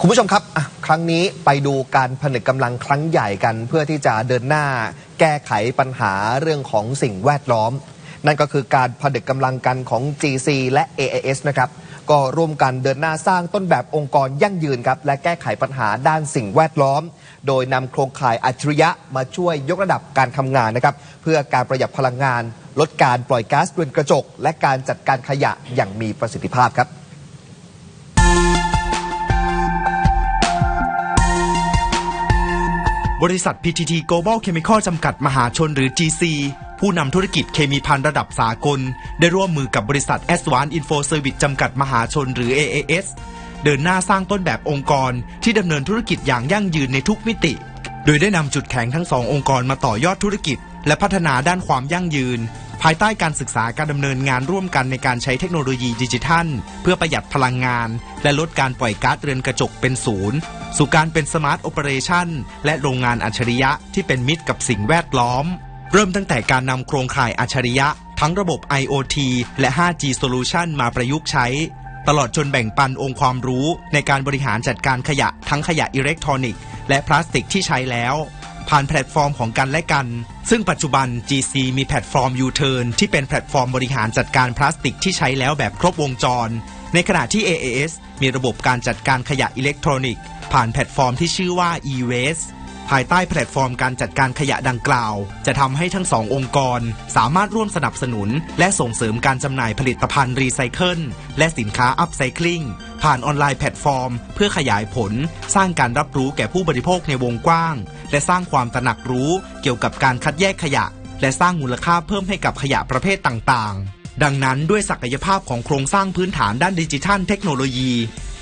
คุณผู้ชมครับ ครั้งนี้ไปดูการผนึกกำลังครั้งใหญ่กัน เพื่อที่จะเดินหน้าแก้ไขปัญหาเรื่องของสิ่งแวดล้อม นั่นก็คือการผนึกกำลังกันของ GC และ AAS นะครับ ก็ร่วมกันเดินหน้าสร้างต้นแบบองค์กรยั่งยืนครับ และแก้ไขปัญหาด้านสิ่งแวดล้อม โดยนำโครงข่ายอัจฉริยะมาช่วยยกระดับการทำงานนะครับ เพื่อการประหยัดพลังงาน ลดการปล่อยก๊าซเรือนกระจก และการจัดการขยะอย่างมีประสิทธิภาพครับ บริษัท PTT Global Chemical จำกัดมหาชนหรือ GC ผู้นำธุรกิจเคมีพันระดับสากล ได้ร่วมมือกับบริษัท Advanced Info Service จำกัดมหาชนหรือ AAS เดินหน้าสร้างต้นแบบองค์กรที่ดำเนินธุรกิจอย่างยั่งยืนในทุกมิติ โดยได้นำจุดแข็งทั้งสององค์กรมาต่อยอดธุรกิจ และพัฒนาด้านความยั่งยืนายใต้การศึกษาการดำเนินงานร่วมกันในการใช้เทคโนโลยีดิจิทัล เพื่อประหยัดพลังงาน และลดการปล่อยก๊าซเรือนกระจกเป็นศูนย์ สู่การเป็นสมาร์ทโอเปอเรชันและโรงงานอัจฉริยะที่เป็นมิตรกับสิ่งแวดล้อม เริ่มตั้งแต่การนำโครงข่ายอัจฉริยะ ทั้งระบบ IoT และ 5G Solution มาประยุกต์ใช้ ตลอดจนแบ่งปันองค์ความรู้ในการบริหารจัดการขยะทั้งขยะอิเล็กทรอนิกส์และพลาสติกที่ใช้แล้ว ผ่านแพลตฟอร์มของกันและกัน ซึ่งปัจจุบัน GC มีแพลตฟอร์ม U-Turn ที่เป็นแพลตฟอร์มบริหารจัดการพลาสติกที่ใช้แล้วแบบครบวงจร ในขณะที่ AAS มีระบบการจัดการขยะอิเล็กทรอนิกส์ ผ่านแพลตฟอร์มที่ชื่อว่า e-waste ภายใต้แพลตฟอร์มการจัดการขยะดังกล่าว จะทำให้ทั้งสององค์กร สามารถร่วมสนับสนุน และส่งเสริมการจำหน่ายผลิตภัณฑ์รีไซเคิลและสินค้าอัพไซคลิงผ่านออนไลน์แพลตฟอร์ม เพื่อขยายผล สร้างการรับรู้แก่ผู้บริโภคในวงกว้าง และสร้างความตระหนักรู้เกี่ยวกับการคัดแยกขยะ และสร้างมูลค่าเพิ่มให้กับขยะประเภทต่างๆ ดังนั้นด้วยศักยภาพของโครงสร้างพื้นฐานด้านดิจิทัลเทคโนโลยี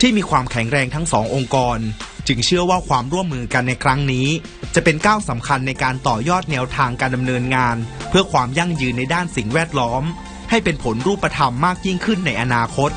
ที่มีความแข็งแรงทั้งสององค์กร จึงเชื่อว่าความร่วมมือกันในครั้งนี้ จะเป็นก้าวสำคัญในการต่อยอดแนวทางการดำเนินงาน เพื่อความยั่งยืนในด้านสิ่งแวดล้อม ให้เป็นผลรูปธรรมมากยิ่งขึ้นในอนาคต